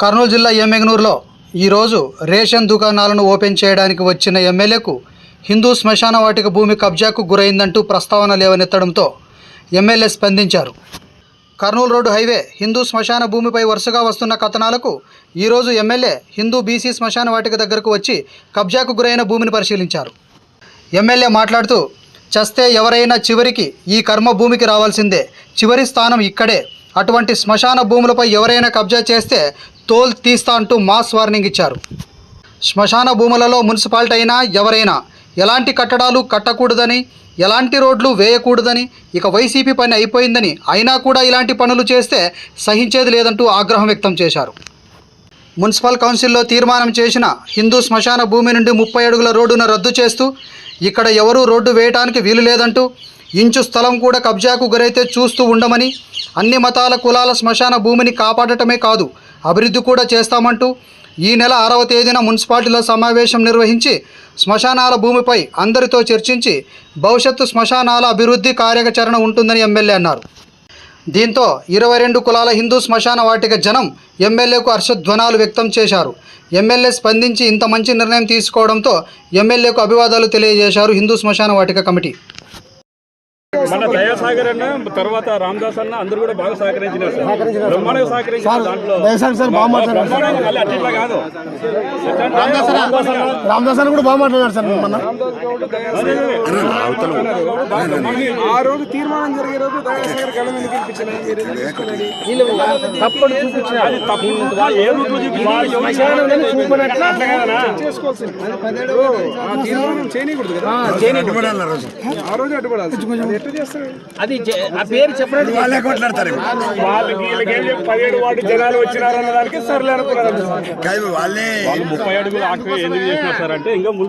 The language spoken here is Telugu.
కర్నూలు జిల్లా ఎమ్మెగనూరులో ఈరోజు రేషన్ దుకాణాలను ఓపెన్ చేయడానికి వచ్చిన ఎమ్మెల్యేకు హిందూ శ్మశాన వాటిక భూమి కబ్జాకు గురైందంటూ ప్రస్తావన లేవనెత్తడంతో ఎమ్మెల్యే స్పందించారు. కర్నూలు రోడ్డు హైవే హిందూ శ్మశాన భూమిపై వరుసగా వస్తున్న కథనాలకు ఈరోజు ఎమ్మెల్యే హిందూ బీసీ శ్మశాన వాటిక దగ్గరకు వచ్చి కబ్జాకు గురైన భూమిని పరిశీలించారు. ఎమ్మెల్యే మాట్లాడుతూ చస్తే ఎవరైనా చివరికి ఈ కర్మ భూమికి రావాల్సిందే. చివరి స్థానం ఇక్కడే. అటువంటి శ్మశాన భూములపై ఎవరైనా కబ్జా చేస్తే తోల్ తీస్తా అంటూ మాస్ వార్నింగ్ ఇచ్చారు. శ్మశాన భూములలో మున్సిపాలిటీ అయినా ఎవరైనా ఎలాంటి కట్టడాలు కట్టకూడదని ఎలాంటి రోడ్లు వేయకూడదని ఇక వైసీపీ పని అయిపోయిందని అయినా కూడా ఇలాంటి పనులు చేస్తే సహించేది లేదంటూ ఆగ్రహం వ్యక్తం చేశారు. మున్సిపల్ కౌన్సిల్లో తీర్మానం చేసిన హిందూ శ్మశాన భూమి నుండి ముప్పై అడుగుల రోడ్డును రద్దు చేస్తూ ఇక్కడ ఎవరూ రోడ్డు వేయటానికి వీలు లేదంటూ ఇంచు స్థలం కూడా కబ్జాకు గురైతే చూస్తూ ఉండమని అన్ని మతాల కులాల శ్మశాన భూమిని కాపాడటమే కాదు అభివృద్ధి కూడా చేస్తామంటూ ఈ నెల ఆరవ తేదీన మున్సిపాలిటీలో సమావేశం నిర్వహించి శ్మశానాల భూమిపై అందరితో చర్చించి భవిష్యత్తు శ్మశానాల అభివృద్ధి కార్యాచరణ ఉంటుందని ఎమ్మెల్యే అన్నారు. దీంతో ఇరవై రెండు కులాల హిందూ శ్మశాన వాటిక జనం ఎమ్మెల్యేకు హర్షధ్వనాలు వ్యక్తం చేశారు. ఎమ్మెల్యే స్పందించి ఇంత మంచి నిర్ణయం తీసుకోవడంతో ఎమ్మెల్యేకు అభివాదాలు తెలియజేశారు హిందూ శ్మశాన వాటిక కమిటీ. మన దయాసాగర్ అన్న తర్వాత రామదాస్ అన్న అందరూ కూడా బాగా సహకరించినారు సార్. బ్రహ్మాండంగా సహకరించారు దాంట్లో. మళ్ళీ అట్లా కాదు. రామదాస్ అని కూడా బాగా మాట్లాడారు సార్ మన ఆ రోజు తీర్మానం జరిగే రోజు దయాసాగర్ గల మీద గెలిపించిన తప్పని చూపించిన. అది తప్పు. వాళ్ళు ఏ రూట్లో చేసుకోవాల్సింది. ఆ తీర్మానం చేయకూడదు కదా. ఆ రోజు. అడ్డుపడాలి అది ఆ పేరు చెప్పడం వాళ్ళకి వీళ్ళకి ఏం చెప్పి పదిహేడు వాటి జనాలు వచ్చినారన్న దానికి సర్లే అనుకున్నారు వాళ్ళు ముప్పై అడుగులు ఆక్రమి ఎందుకు చేసినారు సార్ అంటే ఇంకా ముందు